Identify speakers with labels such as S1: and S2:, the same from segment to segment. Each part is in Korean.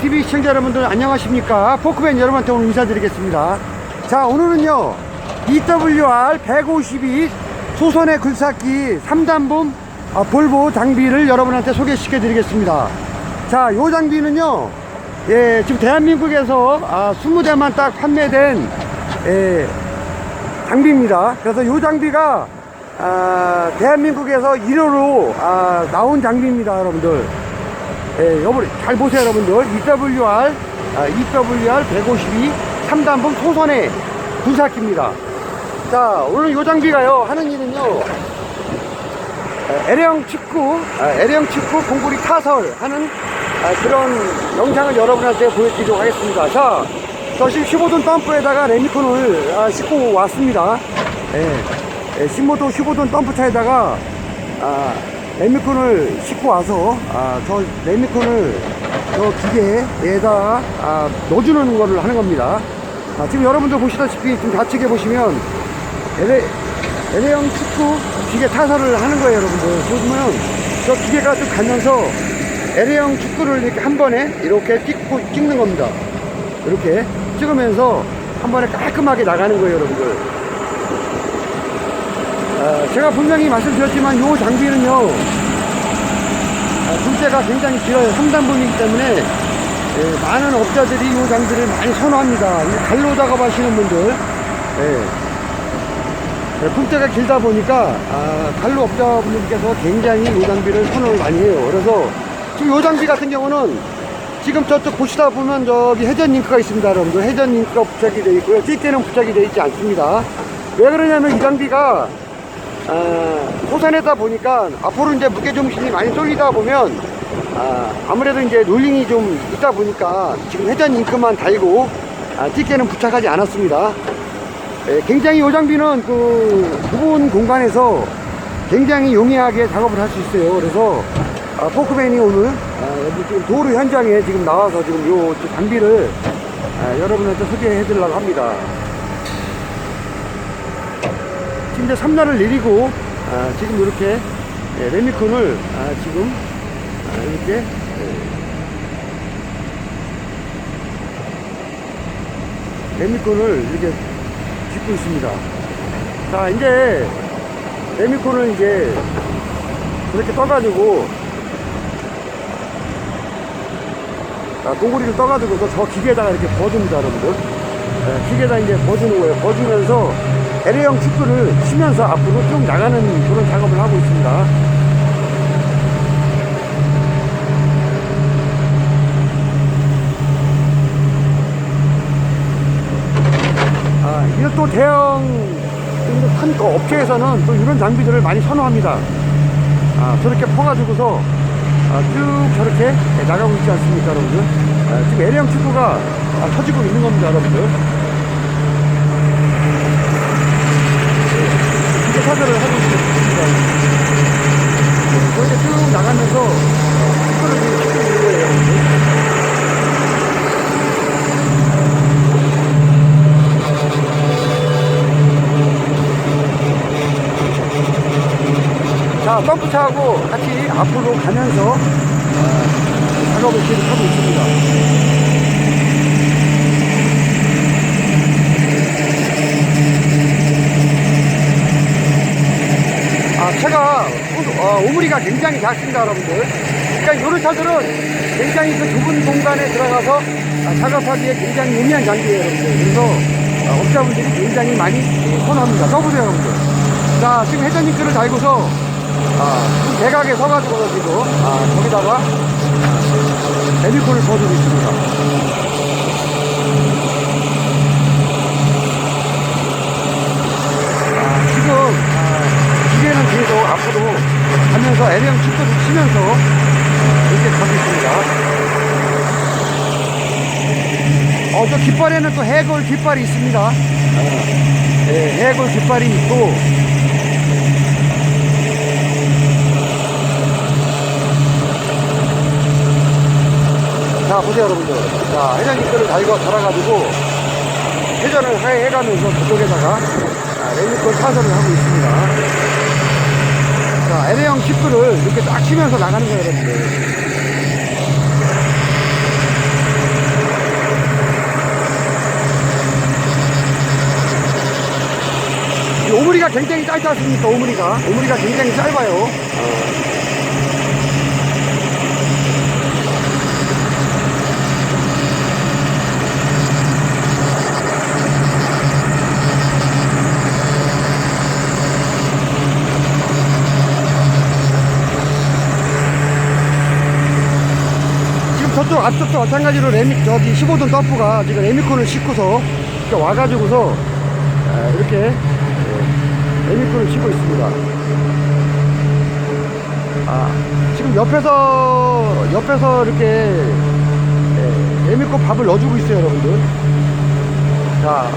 S1: TV 시청자 여러분들 안녕하십니까? 포크맨 여러분한테 오늘 인사드리겠습니다. 자 오늘은요 EWR 152 소선의 굴삭기 3단봉 아, 볼보 장비를 여러분한테 소개시켜 드리겠습니다. 자요 장비는요 예 지금 대한민국에서 아, 20대만 딱 판매된 예, 장비입니다. 그래서 요 장비가 아, 대한민국에서 1호로 아, 나온 장비입니다 여러분들 예, 여러분 잘 보세요 여러분들 EWR 아, EWR 152 3단봉 소선의 분사기입니다. 자 오늘 요 장비가요 하는 일은요 아, L형 축구 아, L형 축구 공구리 타설 하는 아, 그런 영상을 여러분한테 보여드리도록 하겠습니다. 자저 지금 15톤 덤프에다가 레미콘을 아, 싣고 왔습니다. 예, 예, 15톤 15톤 덤프차에다가 아, 레미콘을 싣고 와서 아, 저 레미콘을 저 기계에다 아, 넣어주는 거를 하는 겁니다. 아, 지금 여러분들 보시다시피 지금 좌측에 보시면 LA, LA형 축구 기계 타설을 하는 거예요, 여러분들. 보시면 저 기계가 쭉 가면서 LA형 축구를 이렇게 한 번에 이렇게 찍고 찍는 겁니다. 이렇게 찍으면서 한 번에 깔끔하게 나가는 거예요, 여러분들. 아, 제가 분명히 말씀드렸지만 이 장비는요 아, 둘째가 굉장히 길어요. 3단분이기 때문에 예, 많은 업자들이 이 장비를 많이 선호합니다. 이 갈로 작업하시는 분들. 예, 예, 품대가 길다 보니까 아, 갈로 업자분들께서 굉장히 이 장비를 선호를 많이 해요. 그래서 지금 이 장비 같은 경우는 지금 저쪽 보시다 보면 저기 회전 링크가 있습니다 여러분들. 회전 링크가 부착이 되어 있고요. 띠대는 부착이 되어 있지 않습니다. 왜 그러냐면 이 장비가 아, 호산에다 보니까 앞으로 이제 무게중심이 많이 쏠리다 보면 아, 무래도 이제 롤링이 좀 있다 보니까 지금 회전 잉크만 달고 아, 띠개는 부착하지 않았습니다. 예, 굉장히 이 장비는 그 좁은 공간에서 굉장히 용이하게 작업을 할 수 있어요. 그래서 아, 포크맨이 오늘 도로 현장에 지금 나와서 지금 요 장비를 아, 여러분한테 소개해 드리려고 합니다. 이제 3날을 내리고 아, 지금 이렇게 예, 레미콘을 아, 지금 아, 이렇게 예, 레미콘을 이렇게 짚고 있습니다. 자 이제 레미콘을 이제 이렇게 떠가지고 아, 동구리를 떠가지고 저 기계에다가 이렇게 버줍니다 여러분들. 예, 기계에다 이제 버주는 거예요. 버주면서 L형 축구를 치면서 앞으로 쭉 나가는 그런 작업을 하고 있습니다. 아, 이거 또 대형 큰거 업체에서는 또 이런 장비들을 많이 선호합니다. 아, 저렇게 퍼가지고서 아, 쭉 저렇게 나가고 있지 않습니까, 여러분들? 아, 지금 L형 축구가 아, 터지고 있는 겁니다, 여러분들. 사설을 하고 있습니다. 이렇게 쭉 나가면서 축구를 지금. 자, 펌프차하고 같이 앞으로 가면서 아, 작업을 계속하고 있습니다. 아, 차가 오- 어, 오므리가 굉장히 작습니다, 여러분들. 그러니까 이런 차들은 굉장히 그 좁은 공간에 들어가서 아, 작업하기에 굉장히 용이한 장비예요, 여러분들. 그래서 아, 업자분들이 굉장히 많이 선호합니다. 써보세요, 여러분들. 자, 지금 회전링크를 달고서 아, 대각에 서가지고 지금 아, 거기다가 에미콘을 넣어주고 있습니다. 아, 지금 아, 기계는 계속 앞으로 가면서 L형 축구를 치면서 아, 이렇게 가고 있습니다. 어, 저 깃발에는 또 해골 깃발이 있습니다. 아, 네, 해골 깃발이 있고 자 보세요 여러분들 자 회전기끌을 달고 달아가지고 회전을 해- 해가면서 그쪽에다가 자, 레일리콘 타설을 하고 있습니다 자, L형 키프를 이렇게 딱 치면서 나가는 거예요, 여러분들. 오므리가 굉장히 짧지 않습니까? 오므리가. 오므리가 굉장히 짧아요. 어. 금 저쪽 앞쪽도 마찬가지로 레미 저기 15톤 덤프가 지금 레미콘을 싣고서 이렇게 와가지고서 아, 이렇게 예, 레미콘을 싣고 있습니다. 아 지금 옆에서 옆에서 이렇게 예, 레미콘 밥을 넣어주고 있어요, 여러분들. 자,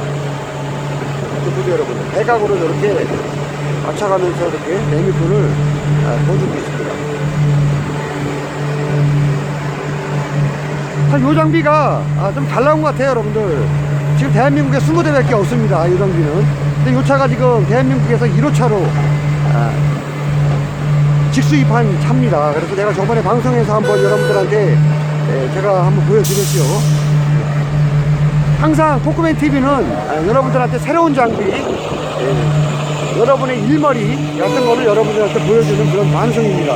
S1: 보세요, 여러분들. 대각으로 이렇게 맞춰가면서 이렇게 레미콘을 아, 넣어주고 있습니다. 사실 요 장비가 아, 좀 잘 나온 것 같아요 여러분들. 지금 대한민국에 20대밖에 없습니다 이 장비는. 근데 요 차가 지금 대한민국에서 1호차로 아, 직수입한 차입니다. 그래서 내가 저번에 방송에서 한번 여러분들한테 예, 제가 한번 보여드렸죠 항상 포크맨 TV는 아, 여러분들한테 새로운 장비 예, 여러분의 일머리 같은 거를 여러분들한테 보여주는 그런 방송입니다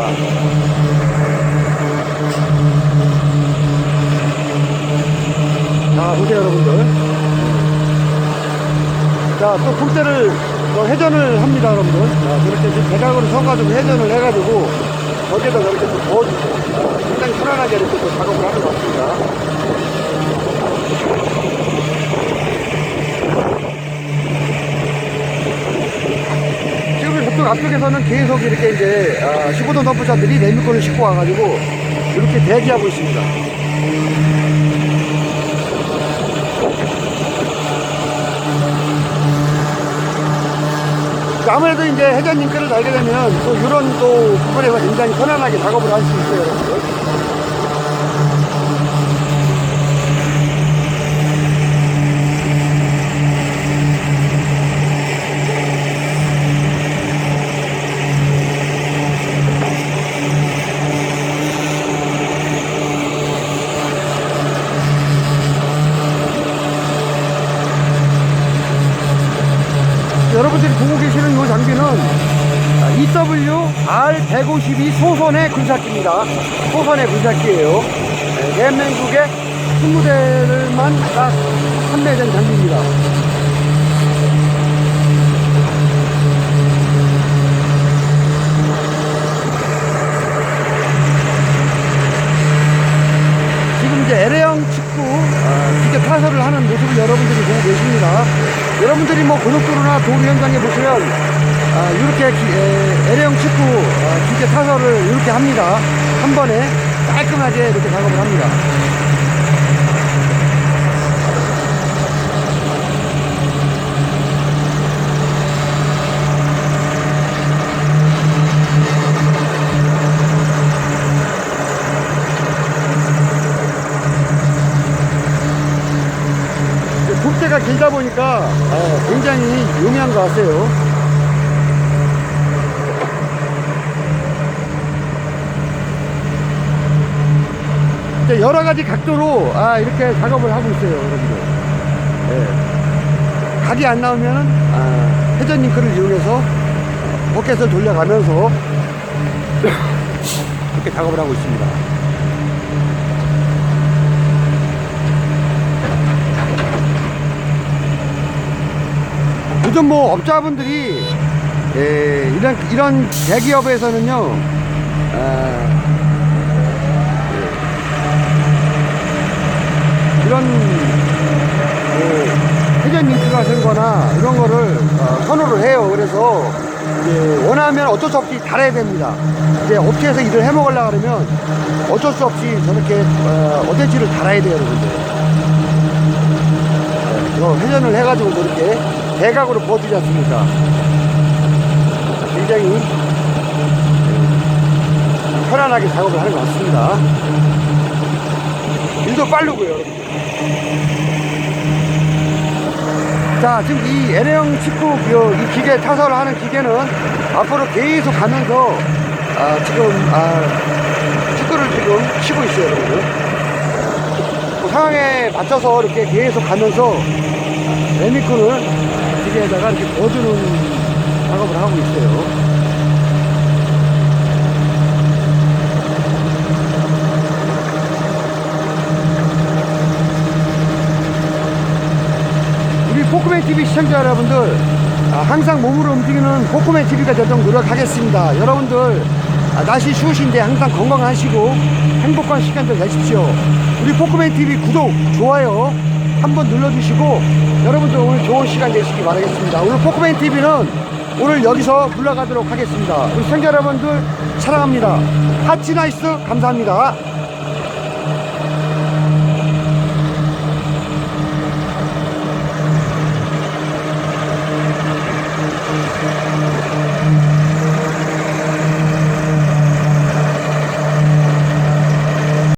S1: 자, 보세요, 여러분들. 자, 또 국대를 또 회전을 합니다, 여러분들. 자, 그렇게 지금 대각으로 서가지고 회전을 해가지고, 거기에다 이렇게 또 넣어주고, 아, 굉장히 편안하게 이렇게 또 작업을 하는 것 같습니다. 지금 저쪽 앞쪽에서는 계속 이렇게 이제, 아, 15톤 덤프차들이 레미콘을 싣고 와가지고, 이렇게 대기하고 있습니다. 아무래도 이제 회전님 끌을 달게 되면 또 이런 또 부분에서 굉장히 편안하게 작업을 할 수 있어요, 여러분들. AW-R152 소선의 군사기입니다. 소선의 군사기예요. 네, 대한민국의 20대를만 딱 판매된 장비입니다. 지금 이제 LA형 축구 기계 타설을 하는 모습을 여러분들이 보고 계십니다. 여러분들이 뭐 고속도로나 도로 현장에 보시면 타설을 이렇게 합니다. 한 번에 깔끔하게 이렇게 작업을 합니다. 굽대가 길다 보니까 어, 굉장히 용이한 것 같아요. 여러 가지 각도로 아, 이렇게 작업을 하고 있어요, 여러분들. 예. 각이 안 나오면 아, 회전 링크를 이용해서 포켓을 돌려가면서 이렇게 작업을 하고 있습니다. 요즘 뭐 업자분들이 예, 이런 이런 대기업에서는요 아, 이런 그 회전 링크 같은 거나 이런 거를 어, 선호를 해요 그래서 원하면 어쩔 수 없이 달아야 됩니다 이제 업체에서 일을 해 먹으려고 그러면 어쩔 수 없이 저렇게 어, 어텐치를 달아야 돼요 여러분들 이거 회전을 해가지고 이렇게 대각으로 부어주지 않습니까? 굉장히 편안하게 작업을 하는 것 같습니다. 일도 빠르고요. 자, 지금 이 축구 그, 이 기계 타설을 하는 기계는 앞으로 계속 가면서 아, 지금 아, 축구를 지금 치고 있어요, 여러분. 그 상황에 맞춰서 이렇게 계속 가면서 레미콘을 기계에다가 이렇게 넣어주는 작업을 하고 있어요. 포크맨 TV 시청자 여러분들 아, 항상 몸으로 움직이는 포크맨 TV가 되도록 노력하겠습니다. 여러분들 아, 날씨 추우신데 항상 건강하시고 행복한 시간들 되십시오. 우리 포크맨 TV 구독, 좋아요 한번 눌러주시고 여러분들 오늘 좋은 시간 되시기 바라겠습니다. 오늘 포크맨 TV는 오늘 여기서 물러가도록 하겠습니다. 우리 시청자 여러분들 사랑합니다. 하치 나이스 감사합니다.